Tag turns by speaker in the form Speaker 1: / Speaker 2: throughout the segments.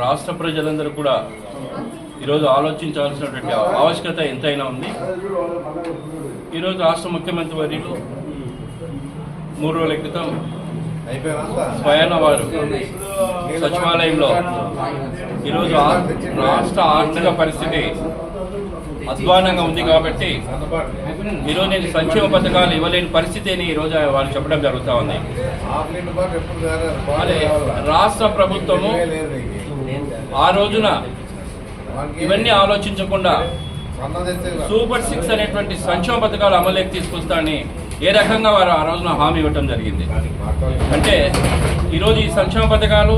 Speaker 1: రాష్ట్ర ప్రజలందరూ కూడా ఈరోజు ఆలోచించాల్సినటువంటి ఆవశ్యకత ఎంతైనా ఉంది. ఈరోజు రాష్ట్ర ముఖ్యమంత్రి వర్యులు మూడు రోజుల క్రితం స్వయాన వారు సచివాలయంలో ఈరోజు రాష్ట్ర ఆర్థిక పరిస్థితి అధ్వానంగా ఉంది కాబట్టి ఈరోజు నేను సంక్షేమ పథకాలు ఇవ్వలేని పరిస్థితి అని ఈరోజు వారు చెప్పడం జరుగుతూ ఉంది. రాష్ట్ర ప్రభుత్వము ఆ రోజున ఇవన్నీ ఆలోచించకుండా సూపర్ సిక్స్ అనేటువంటి సంక్షేమ పథకాలు అమలులోకి తీసుకొస్తానని ఏ రకంగా వారు ఆ రోజున హామీ ఇవ్వటం జరిగింది? అంటే ఈరోజు ఈ సంక్షేమ పథకాలు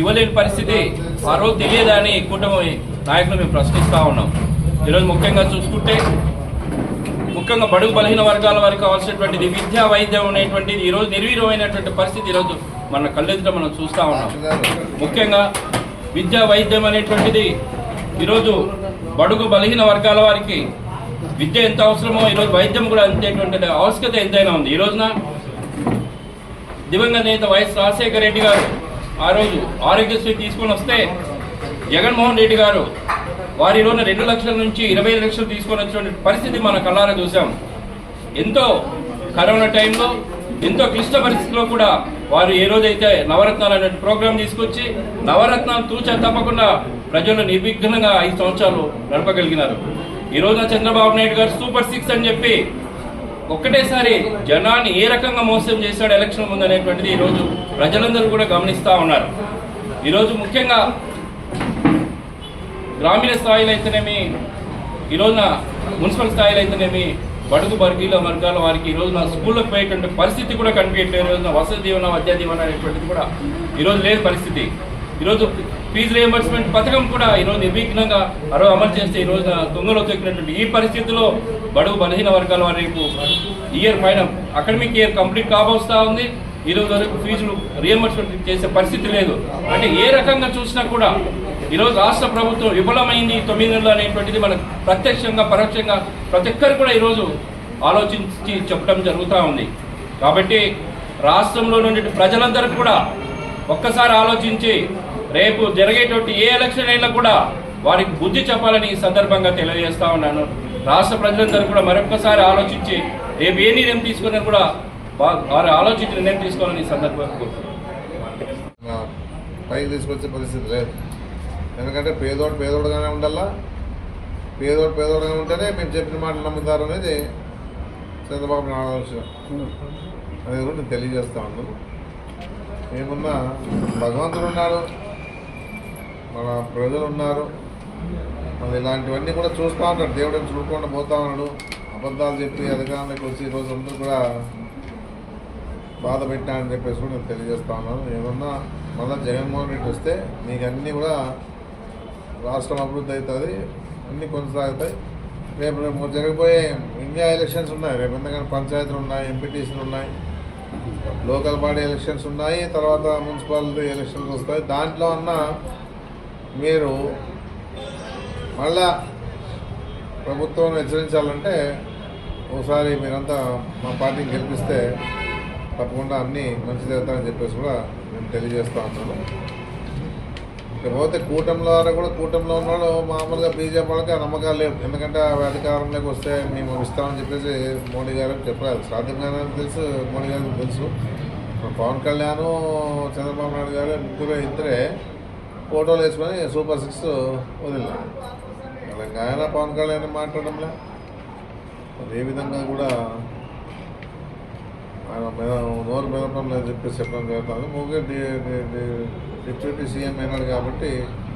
Speaker 1: ఇవ్వలేని పరిస్థితి ఆ రోజు తెలియదని కూటమి నాయకులు మేము ప్రశ్నిస్తూ ఉన్నాం. ఈరోజు ముఖ్యంగా చూసుకుంటే ముఖ్యంగా బడుగు బలహీన వర్గాల వారికి కావాల్సినటువంటిది విద్యా వైద్యం అనేటువంటిది ఈరోజు నిర్వీర్యమైనటువంటి పరిస్థితి ఈరోజు మన కళ్ళెదుట మనం చూస్తూ ఉన్నాం. ముఖ్యంగా విద్యా వైద్యం అనేటువంటిది ఈరోజు బడుగు బలహీన వర్గాల వారికి విద్య ఎంత అవసరమో ఈరోజు వైద్యం కూడా అంతేటువంటి ఆవశ్యకత ఎంతైనా ఉంది. ఈ రోజున దివంగత నేత వైఎస్ రాజశేఖర రెడ్డి గారు ఆ రోజు ఆరోగ్యశ్రీ తీసుకొని వస్తే జగన్మోహన్ రెడ్డి గారు వారి రోజున రెండు లక్షల నుంచి ఇరవై ఐదు లక్షలు తీసుకొని వచ్చినటువంటి పరిస్థితి మన కళ్ళారా చూసాం. ఎంతో కరోనా టైంలో ఎంతో క్లిష్ట పరిస్థితిలో కూడా వారు ఏ రోజైతే నవరత్నాలు అనే ప్రోగ్రాం తీసుకొచ్చి నవరత్నాలు తూచ తప్పకుండా ప్రజలు నిర్విఘ్నంగా ఐదు సంవత్సరాలు నడపగలిగినారు. ఈ రోజున చంద్రబాబు నాయుడు గారు సూపర్ సిక్స్ అని చెప్పి ఒక్కటేసారి జనాన్ని ఏ రకంగా మోసం చేశాడు ఎలక్షన్ ముందు అనేటువంటిది ఈరోజు ప్రజలందరూ కూడా గమనిస్తూ ఉన్నారు. ఈరోజు ముఖ్యంగా గ్రామీణ స్థాయిలో అయితేనేమి ఈ రోజున మున్సిపల్ స్థాయిలో అయితేనేమి బడుగు బర్గీల వర్గాల వారికి ఈ రోజున స్కూళ్ళకు పోయేటువంటి పరిస్థితి కూడా కనిపించట్లేదు. ఈ నా వసతి దీవెన విద్యా దీవెన అనేటువంటిది కూడా ఈరోజు లేని పరిస్థితి. ఈరోజు ఫీజు రియంబర్స్మెంట్ పథకం కూడా ఈరోజు నిర్విఘ్నంగా అరవై అమలు చేస్తే ఈ రోజున దొంగలో తొక్కినటువంటి ఈ పరిస్థితిలో బడుగు బలహీన వర్గాల వారికి ఇయర్ పైన అకాడమిక్ ఇయర్ కంప్లీట్ కాబోస్తా ఉంది. ఈరోజు వరకు ఫీజులు రియంబర్స్మెంట్ చేసే పరిస్థితి లేదు. అంటే ఏ రకంగా చూసినా కూడా ఈరోజు రాష్ట్ర ప్రభుత్వం విఫలమైంది తొమ్మిది నెలలు అనేటువంటిది మనకు ప్రత్యక్షంగా పరోక్షంగా ప్రతి ఒక్కరు కూడా ఈరోజు ఆలోచించి చెప్పడం జరుగుతూ ఉంది. కాబట్టి రాష్ట్రంలో నుండి ప్రజలందరూ కూడా ఒక్కసారి ఆలోచించి రేపు జరిగేటువంటి ఏ ఎలక్షన్ అయినా కూడా వారికి బుద్ధి చెప్పాలని ఈ సందర్భంగా తెలియజేస్తా ఉన్నాను. రాష్ట్ర ప్రజలందరూ కూడా మరొకసారి ఆలోచించి రేపు ఏ నిర్ణయం తీసుకున్నా కూడా వారు ఆలోచించి నిర్ణయం తీసుకోవాలని ఈ సందర్భంగా
Speaker 2: పైకి తీసుకొచ్చే పరిస్థితి లేదు. ఎందుకంటే పేదోడు పేదోడుగానే ఉండాలా? పేదోడు పేదోడుగా ఉంటేనే మేము చెప్పిన మాటలు నమ్ముతారు అనేది చంద్రబాబు నాయుడు ఆలోచన. అది కూడా నేను తెలియజేస్తా ఉన్నాను. ఏమున్నా భగవంతుడు ఉన్నారు. మన ప్రజలు ఉన్నారు. మరి ఇలాంటివన్నీ కూడా చూస్తూ ఉంటాడు దేవుడు చూడకుండా పోతా ఉన్నాడు. అబద్ధాలు చెప్పి అధికారానికి వచ్చి ఈరోజు అందరూ కూడా బాధ పెట్టానని చెప్పేసి కూడా నేను తెలియజేస్తా ఉన్నాను. ఏమన్నా మళ్ళీ జగన్మోహన్ రెడ్డి వస్తే మీకు అన్నీ కూడా రాష్ట్రం అభివృద్ధి అవుతుంది. అన్నీ కొనసాగుతాయి. రేపు రేపు జరగబోయే ఇండియా ఎలక్షన్స్ ఉన్నాయి. రేపు ఎందుకంటే పంచాయతీలు ఉన్నాయి ఎంపీటీసీలు ఉన్నాయి లోకల్ బాడీ ఎలక్షన్స్ ఉన్నాయి తర్వాత మున్సిపాలిటీ ఎలక్షన్స్ వస్తాయి. దాంట్లో అన్న మీరు మళ్ళా ప్రభుత్వం హెచ్చరించాలంటే ఒకసారి మీరంతా మా పార్టీని గెలిపిస్తే తప్పకుండా అన్నీ మంచి జరుగుతాయని చెప్పేసి కూడా మేము తెలియజేస్తా ఉన్నాను. ఇకపోతే కూటమిలో కూడా కూటమిలో ఉన్నాడు మామూలుగా బీజేపీ వాళ్ళకి నమ్మకాలు లేవు. ఎందుకంటే అధికారంలోకి వస్తే మేము ఇస్తామని చెప్పేసి మోడీ గారు చెప్పారు. సాధ్యంగానే తెలుసు మోడీ గారికి తెలుసు. పవన్ కళ్యాణ్ చంద్రబాబు నాయుడు గారు ముగ్గురు ఇద్దరే ఫోటోలు వేసుకొని సూపర్ సిక్స్ వదిలినారు. తెలంగాణ పవన్ కళ్యాణ్ మాట్లాడడంలే. మరి ఏ విధంగా కూడా ఆయన మీద నోరు మెదపడం లేదని చెప్పేసి చెప్పడం జరుగుతుంది. ముగ్గురు డిప్యూటీ సీఎం అయినాడు కాబట్టి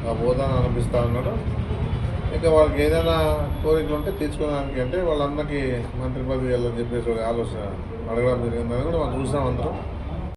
Speaker 2: ఆ హోదాను అనిపిస్తూ ఉన్నాడు. ఇంకా వాళ్ళకి ఏదైనా కోరికలు ఉంటే తీర్చుకోవడానికి అంటే వాళ్ళందరికీ మంత్రి పదవి వెళ్ళని చెప్పేసి ఒక ఆలోచన అడగడం జరిగిందని కూడా మనం చూసాం అందరం.